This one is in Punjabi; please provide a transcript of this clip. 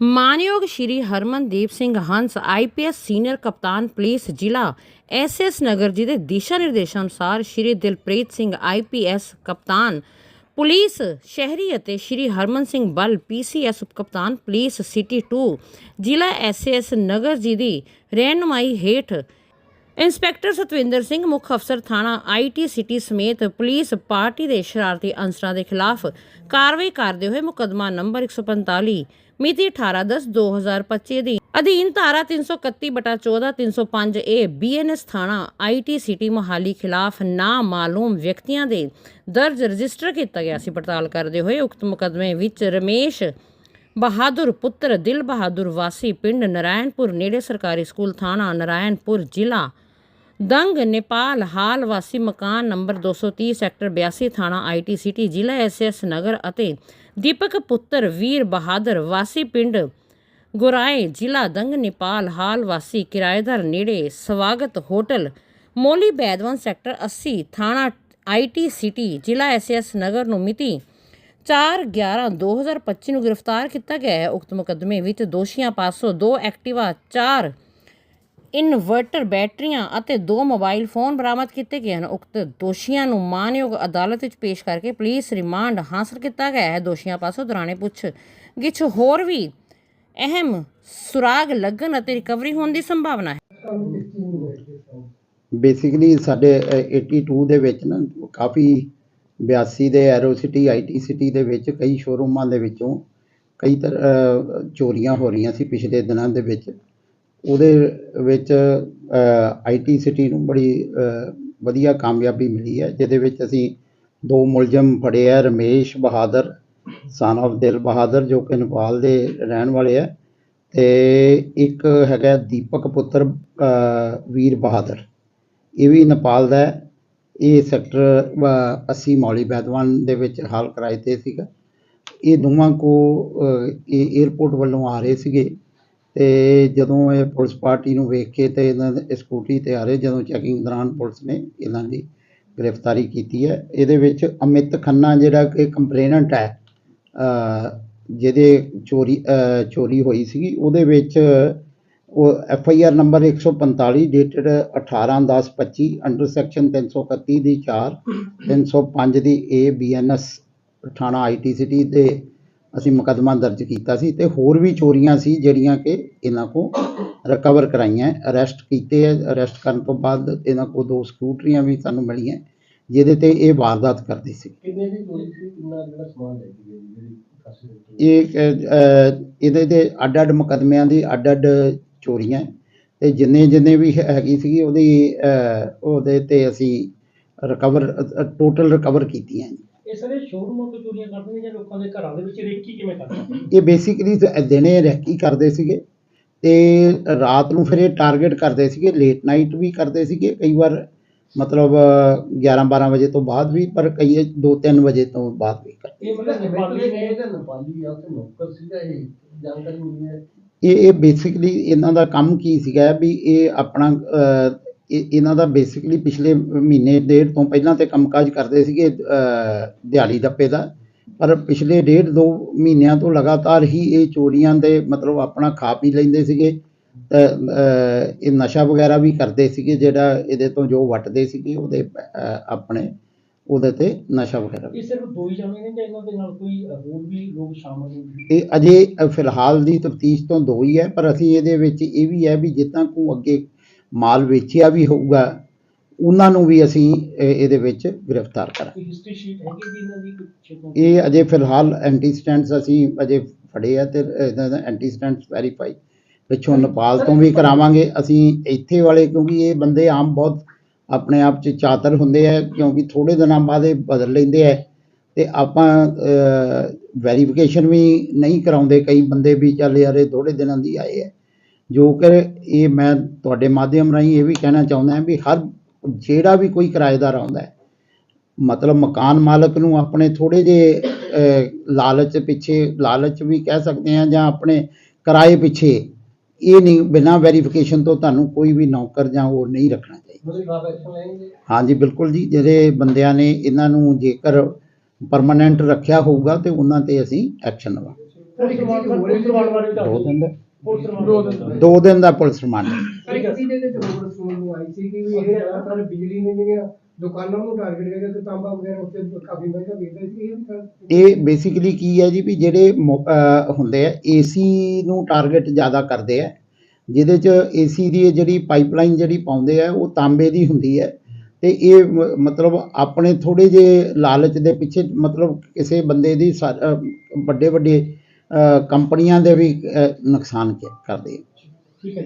ਮਾਨਯੋਗ ਸ਼੍ਰੀ ਹਰਮਨਦੀਪ ਸਿੰਘ ਹੰਸ ਆਈਪੀਐਸ ਸੀਨੀਅਰ ਕਪਤਾਨ ਪੁਲਿਸ, ਜ਼ਿਲ੍ਹਾ ਐਸਐਸ ਨਗਰ ਜੀ ਦੇ ਦਿਸ਼ਾ ਨਿਰਦੇਸ਼ਾਂ ਅਨੁਸਾਰ ਸ਼੍ਰੀ ਦਿਲਪ੍ਰੀਤ ਸਿੰਘ ਆਈਪੀਐਸ ਕਪਤਾਨ ਪੁਲਿਸ ਸ਼ਹਿਰੀ ਅਤੇ ਸ਼੍ਰੀ ਹਰਮਨ ਸਿੰਘ ਬਲ ਪੀਸੀਐਸ ਉਪ ਕਪਤਾਨ ਪੁਲਿਸ ਸਿਟੀ 2 ਜ਼ਿਲ੍ਹਾ ਐਸਐਸ ਨਗਰ ਜੀ ਦੀ ਰਹਿਨੁਮਾਈ ਹੇਠ ਇੰਸਪੈਕਟਰ ਸਤਵਿੰਦਰ ਸਿੰਘ, ਮੁੱਖ ਅਫਸਰ ਥਾਣਾ ਆਈਟੀ ਸਿਟੀ ਸਮੇਤ ਪੁਲਿਸ ਪਾਰਟੀ ਦੇ ਸ਼ਰਾਰਤੀ ਅਨਸਰਾਂ ਦੇ ਖਿਲਾਫ ਕਾਰਵਾਈ ਕਰਦੇ ਹੋਏ ਮੁਕੱਦਮਾ ਨੰਬਰ 145 ਮਿਤੀ 18/10/2025 ਦੀ ਅਧੀਨ ਧਾਰਾ 331 ਬਟਾ 14 305 ਏ ਬੀਐਨਐਸ ਥਾਣਾ ਆਈਟੀ ਸਿਟੀ ਮੋਹਾਲੀ ਖਿਲਾਫ ਨਾ ਮਾਲੂਮ ਵਿਅਕਤੀਆਂ ਦੇ ਦਰਜ ਰਜਿਸਟਰ ਕੀਤਾ ਗਿਆ ਸੀ। ਪੜਤਾਲ ਕਰਦੇ ਹੋਏ ਉਕਤ ਮੁਕੱਦਮੇ ਵਿੱਚ ਰਮੇਸ਼ ਬਹਾਦਰ, ਪੁੱਤਰ ਦਿਲ ਬਹਾਦਰ ਵਾਸੀ ਪਿੰਡ ਨਰਾਇਣਪੁਰ, ਨੇੜੇ ਸਰਕਾਰੀ ਸਕੂਲ ਥਾਣਾ ਨਰਾਇਣਪੁਰ ਜ਼ਿਲ੍ਹਾ ਦੰਗ, ਨੇਪਾਲ, ਹਾਲ ਵਾਸੀ ਮਕਾਨ ਨੰਬਰ 230 ਸੈਕਟਰ 82 ਥਾਣਾ ਆਈਟੀ ਸਿਟੀ, ਜ਼ਿਲ੍ਹਾ ਐਸਐਸ ਨਗਰ ਅਤੇ ਦੀਪਕ ਪੁੱਤਰ ਵੀਰ ਬਹਾਦਰ, ਵਾਸੀ ਪਿੰਡ ਗੁਰਾਏ, ਜ਼ਿਲ੍ਹਾ ਦੰਗ, ਨੇਪਾਲ, ਹਾਲ ਵਾਸੀ ਕਿਰਾਏਦਾਰ ਨੇੜੇ ਸਵਾਗਤ ਹੋਟਲ, ਮੋਲੀ ਬੈਦਵਨ ਸੈਕਟਰ 80 ਥਾਣਾ ਆਈਟੀ ਸਿਟੀ, ਜ਼ਿਲ੍ਹਾ ਐਸਐਸ ਨਗਰ ਨੂੰ ਮਿਤੀ 4/11/2025 ਨੂੰ ਗ੍ਰਿਫਤਾਰ ਕੀਤਾ ਗਿਆ ਹੈ। ਉਕਤ ਮੁਕੱਦਮੇ ਵਿੱਚ ਦੋਸ਼ੀਆਂ ਪਾਸੋਂ ਦੋ ਐਕਟਿਵਾ 4 ਇਨਵਰਟਰ ਬੈਟਰੀਆਂ ਅਤੇ ਦੋ ਮੋਬਾਈਲ ਫੋਨ ਬਰਾਮਦ ਕੀਤੇ ਗਏ ਹਨ। ਉਕਤ ਦੋਸ਼ੀਆਂ ਨੂੰ ਮਾਨਯੋਗ ਅਦਾਲਤ ਵਿੱਚ ਪੇਸ਼ ਕਰਕੇ ਪੁਲਿਸ ਰਿਮਾਂਡ ਹਾਸਲ ਕੀਤਾ ਗਿਆ ਹੈ। ਦੋਸ਼ੀਆਂ ਪਾਸੋਂ ਦੌਰਾਨੇ ਪੁੱਛ ਗਿੱਛ ਹੋਰ ਵੀ ਅਹਿਮ ਸੁਰਾਗ ਲੱਗਣ ਅਤੇ ਰਿਕਵਰੀ ਹੋਣ ਦੀ ਸੰਭਾਵਨਾ ਹੈ। ਬੇਸਿਕਲੀ ਸਾਡੇ ਅ, 82 ਦੇ ਵਿੱਚ ਨਾ ਕਾਫੀ 82 ਦੇ ਐਰੋ ਆਈਟੀ ਸਿਟੀ ਦੇ ਵਿੱਚ ਕਈ ਸ਼ੋਰੂਮਾਂ ਦੇ ਵਿੱਚੋਂ ਕਈ ਤਰ ਅ, ਚੋਰੀਆਂ ਹੋ ਰਹੀਆਂ ਸੀ ਪਿਛਲੇ ਦਿਨਾਂ ਦੇ ਵਿੱਚ। ਉਹਦੇ ਵਿੱਚ ਆਈ ਟੀ ਸਿਟੀ ਨੂੰ ਬੜੀ ਵਧੀਆ ਕਾਮਯਾਬੀ ਮਿਲੀ ਹੈ, ਜਿਹਦੇ ਵਿੱਚ ਅਸੀਂ ਦੋ ਮੁਲਜ਼ਮ ਫੜੇ ਹੈ ਰਮੇਸ਼ ਬਹਾਦਰ ਸਨ of ਦਿਲ ਬਹਾਦਰ, ਜੋ ਕਿ ਨੇਪਾਲ ਦੇ ਰਹਿਣ ਵਾਲੇ ਹੈ ਅਤੇ ਇੱਕ ਹੈਗਾ ਦੀਪਕ ਪੁੱਤਰ ਵੀਰ ਬਹਾਦਰ। ਇਹ ਵੀ ਨੇਪਾਲ ਦਾ ਹੈ। ਇਹ ਸੈਕਟਰ 80 ਮੌਲੀ ਬੈਦਵਾਨ ਦੇ ਵਿੱਚ ਹਾਲ ਕਿਰਾਏ ਤੇ ਸੀਗਾ। ਇਹ ਦੋਵਾਂ ਕੋ ਇਹ 에ਅਰਪੋਰਟ ਵੱਲੋਂ ਆ ਰਹੇ ਸੀਗੇ। ਤੇ ਜਦੋਂ ਇਹ ਪੁਲਿਸ ਪਾਰਟੀ ਨੂੰ ਵੇਖ ਕੇ ਤੇ ਇਹਨਾਂ ਦੇ ਸਕੂਟੀ ਤੇ ਆ ਰਹੇ, ਜਦੋਂ ਚੈਕਿੰਗ ਦੌਰਾਨ ਪੁਲਿਸ ਨੇ ਇਹਨਾਂ ਦੀ ਗ੍ਰਿਫਤਾਰੀ ਕੀਤੀ ਹੈ। ਇਹਦੇ ਵਿੱਚ ਅਮਿਤ ਖੰਨਾ ਜਿਹੜਾ ਕਿ ਕੰਪਲੇਨੈਂਟ ਹੈ ਜਿਹਦੇ ਚੋਰੀ ਚੋਰੀ ਹੋਈ ਸੀਗੀ, ਉਹਦੇ ਵਿੱਚ ਉਹ F I R number 145 dated 18/10/25 under section 331 ਦੀ 4 305 ਦੀ ਏ ਬੀ ਐਨ ਐਸ ਥਾਣਾ ਆਈ ਟੀ ਸਿਟੀ ਦੇ ਅਸੀਂ ਮੁਕੱਦਮਾ ਦਰਜ ਕੀਤਾ ਸੀ ਤੇ ਹੋਰ ਵੀ ਚੋਰੀਆਂ ਸੀ ਜਿਹੜੀਆਂ ਕਿ ਇਹਨਾਂ ਕੋ ਰਿਕਵਰ ਕਰਾਈਆਂ ਅਰੈਸਟ ਕੀਤੇ ਹੈ ਅਰੈਸਟ ਕਰਨ ਤੋਂ ਬਾਅਦ ਇਹਨਾਂ ਕੋ ਦੋ ਸਕੂਟਰੀਆਂ ਵੀ ਸਾਨੂੰ ਮਿਲੀਆਂ ਜਿਹਦੇ ਤੇ ਇਹ ਵਾਰਦਾਤ ਕਰਦੇ ਸੀ। ਕਿੰਨੇ ਦੀ ਚੋਰੀ ਸੀ? ਕਿੰਨਾ ਜਿਹੜਾ ਸਮਾਨ ਲੈ ਜਿਹੜੀ ਇਹ ਇਹਦੇ ਦੇ ਅੱਡ ਅੱਡ ਮੁਕੱਦਮਿਆਂ ਦੀ ਅੱਡ ਅੱਡ ਚੋਰੀਆਂ ਤੇ ਜਿੰਨੇ ਜਿੰਨੇ ਵੀ ਹੈਗੀ ਸੀਗੀ ਉਹਦੀ ਉਹਦੇ ਤੇ ਅਸੀਂ ਰਿਕਵਰ ਟੋਟਲ ਰਿਕਵਰ ਕੀਤੀਆਂ ਜੀ। ਇਹ ਸਾਰੇ ਸ਼ੋਰੂਮਾਂ ਤੋਂ ਚੋਰੀਆਂ ਕਰਦੇ ਨੇ ਜਾਂ ਲੋਕਾਂ ਦੇ ਘਰਾਂ ਦੇ ਵਿੱਚ ਰੇਕੀ ਕਿਵੇਂ ਕਰਦੇ? ਇਹ ਬੇਸਿਕਲੀ ਦਿਨੇ ਰੈਕੀ ਕਰਦੇ ਸੀਗੇ ਤੇ ਰਾਤ ਨੂੰ ਫਿਰ ਇਹ ਟਾਰਗੇਟ ਕਰਦੇ ਸੀਗੇ ਲੇਟ ਨਾਈਟ ਵੀ ਕਰਦੇ ਸੀਗੇ ਕਈ ਵਾਰ ਮਤਲਬ 11 12 ਵਜੇ ਤੋਂ ਬਾਅਦ ਵੀ ਪਰ ਕਈ 2 3 ਵਜੇ ਤੋਂ ਬਾਅਦ ਵੀ ਕਰਦੇ ਇਹ ਮਤਲਬ ਨੇਪਾਲੀ ਨੇ। ਇਹਦਾ ਨੇਪਾਲੀ ਆ ਤੇ ਨੌਕਰ ਸੀਗਾ ਇਹ ਜਾਣਕਾਰੀ ਮਿਲੀ ਹੈ। ਇਹ ਇਹ ਬੇਸਿਕਲੀ ਇਹਨਾਂ ਦਾ ਕੰਮ ਕੀ ਸੀਗਾ ਵੀ ਇਹ ਆਪਣਾ ਇਹਨਾਂ ਦਾ ਬੇਸਿਕਲੀ ਪਿਛਲੇ ਮਹੀਨੇ ਡੇਢ ਤੋਂ ਪਹਿਲਾਂ ਤੇ ਕੰਮਕਾਜ ਕਰਦੇ ਸੀਗੇ ਦਿਹਾੜੀ ਦੱਪੇ ਦਾ। ਪਰ ਪਿਛਲੇ ਡੇਢ ਦੋ ਮਹੀਨਿਆਂ ਤੋਂ ਲਗਾਤਾਰ ਹੀ ਇਹ ਚੋਰੀਆਂ ਦੇ ਮਤਲਬ ਆਪਣਾ ਖਾ ਪੀ ਲੈਂਦੇ ਸੀਗੇ। ਇਹ ਨਸ਼ਾ ਵਗੈਰਾ ਵੀ ਕਰਦੇ ਸੀਗੇ ਜਿਹੜਾ ਇਹਦੇ ਤੋਂ ਜੋ ਵਟਦੇ ਸੀਗੇ ਉਹਦੇ ਆਪਣੇ ਉਹਦੇ ਤੇ ਨਸ਼ਾ ਵਗੈਰਾ। ਇਹ ਸਿਰਫ ਦੋ ਹੀ ਜਾਣੇ ਨੇ ਜਾਂ ਇਹਨਾਂ ਦੇ ਨਾਲ ਕੋਈ ਹੋਰ ਵੀ ਲੋਕ ਸ਼ਾਮਲ ਨੇ? ਇਹ ਅਜੇ ਫਿਲਹਾਲ ਦੀ ਤਫਤੀਸ਼ ਤੋਂ ਦੋ ਹੀ ਹੈ ਪਰ ਅਸੀਂ ਇਹਦੇ ਵਿੱਚ ਇਹ ਵੀ ਹੈ ਵੀ ਜਿੱਦਾਂ ਕੋ ਅੱਗੇ ਮਾਲ ਵੇਚਿਆ ਵੀ ਹੋਊਗਾ ਉਹਨਾਂ ਨੂੰ ਵੀ ਅਸੀਂ ਇਹ- ਇਹਦੇ ਵਿੱਚ ਗ੍ਰਿਫਤਾਰ ਕਰਾਂਗੇ। ਕੋਈ ਹਿਸਟਰੀ ਸ਼ੀਟ ਹੈਗੀ ਜੀ ਇਹਨਾਂ ਦੀ ਕੋਈ ਪਿੱਛੇ ਤੋਂ ਇਹ ਅਜੇ ਫਿਲਹਾਲ ਐਂਟੀਸਟੈਂਟਸ ਅਸੀਂ ਅਜੇ ਫੜੇ ਆ ਤੇ ਇਹਨਾਂ ਦਾ ਐਂਟੀਸਟੈਂਟਸ ਵੈਰੀਫਾਈ ਪਿੱਛੋਂ ਨੇਪਾਲ ਤੋਂ ਵੀ ਕਰਾਵਾਂਗੇ। ਅਸੀਂ ਇੱਥੇ ਵਾਲੇ ਕਿਉਂਕਿ ਇਹ ਬੰਦੇ ਆਮ ਬਹੁਤ ਆਪਣੇ ਆਪ 'ਚ ਚਾਤਰ ਹੁੰਦੇ ਆ ਕਿਉਂਕਿ ਥੋੜੇ ਦਿਨਾਂ ਬਾਅਦ ਇਹ ਬਦਲ ਲੈਂਦੇ ਆ ਤੇ ਆਪਾਂ ਵੈਰੀਫਿਕੇਸ਼ਨ ਵੀ ਨਹੀਂ ਕਰਾਉਂਦੇ। ਕਈ ਬੰਦੇ ਵੀ ਚੱਲ ਯਾਰ ਇਹ ਥੋੜੇ ਦਿਨਾਂ ਦੀ ਆਏ ਆ। ਜੋ ਕਿ ਇਹ ਮੈਂ ਤੁਹਾਡੇ ਮਾਧਿਅਮ ਰਾਹੀਂ ਇਹ ਵੀ ਕਹਿਣਾ ਚਾਹੁੰਦਾ ਹਾਂ ਵੀ ਹਰ ਜਿਹੜਾ ਵੀ ਕੋਈ ਕਿਰਾਏਦਾਰ ਆਉਂਦਾ ਹੈ ਮਤਲਬ ਮਕਾਨ ਮਾਲਕ ਨੂੰ ਆਪਣੇ ਥੋੜੇ ਜੇ ਲਾਲਚ ਪਿੱਛੇ ਲਾਲਚ ਵੀ ਕਹਿ ਸਕਦੇ ਆ ਜਾਂ ਆਪਣੇ ਕਿਰਾਏ ਪਿੱਛੇ ਇਹ ਨਹੀਂ ਬਿਨਾਂ ਵੈਰੀਫਿਕੇਸ਼ਨ ਤੋਂ ਤੁਹਾਨੂੰ ਕੋਈ ਵੀ ਨੌਕਰ ਜਾਂ ਹੋਰ ਨਹੀਂ ਰੱਖਣਾ ਚਾਹੀਦਾ। ਹਾਂਜੀ ਬਿਲਕੁਲ ਜੀ ਜਿਹੜੇ ਬੰਦਿਆਂ ਨੇ ਇਹਨਾਂ ਨੂੰ ਜੇਕਰ ਪਰਮਾਨੈਂਟ ਰੱਖਿਆ ਹੋਊਗਾ ਤੇ ਉਹਨਾਂ ਤੇ ਅਸੀਂ ਐਕਸ਼ਨ ਲਵਾਂਗੇ। ਦੋ ਦਿਨ ਦਾ ਪੁਲਿਸ ਰਿਮਾਂਡ ਦੋ ਦਿਨ ਦੋ ਦਿਨ ਦਾ ਪੁਲਿਸ ਰਿਮਾਂਡ। ਸਰ ਇੱਕ ਚੀਜ਼ ਇਹਦੇ ਤੇ ਹੋਰ ਸੁਣਨ ਨੂੰ ਆਈ ਸੀ ਕਿ ਵੀ ਇਹ ਜ਼ਿਆਦਾਤਰ ਬਿਜਲੀ ਨੇ ਜਿਹੜੀਆਂ ਦੁਕਾਨਾਂ ਨੂੰ ਟਾਰਗੇਟ ਕਰਕੇ ਤੇ ਤਾਂਬਾ ਵਗੈਰਾ ਉੱਤੇ ਕਾਫੀ ਮਹਿੰਗਾ ਵੇਚਦੇ ਸੀ ਇਹ ਵੀ ਸਰ ਇਹ ਬੇਸਿਕਲੀ ਕੀ ਹੈ ਜੀ ਵੀ ਜਿਹੜੇ ਹੁੰਦੇ ਆ ਏਸੀ ਨੂੰ ਟਾਰਗੇਟ ਜ਼ਿਆਦਾ ਕਰਦੇ ਆ ਜਿਹਦੇ ਚ ਏਸੀ ਦੀ ਜਿਹੜੀ ਪਾਈਪਲਾਈਨ ਜਿਹੜੀ ਪਾਉਂਦੇ ਆ ਉਹ ਤਾਂਬੇ ਦੀ ਹੁੰਦੀ ਹੈ। ਤੇ ਇਹ ਮਤਲਬ ਆਪਣੇ ਥੋੜੇ ਜੇ ਲਾਲਚ ਦੇ ਪਿੱਛੇ ਮਤਲਬ ਕਿਸੇ ਬੰਦੇ ਦੀ ਵੱਡੇ ਵੱਡੇ ਕੰਪਨੀਆਂ ਦੇ ਵੀ ਨੁਕਸਾਨ ਕਰਦੇ ਠੀਕ ਹੈ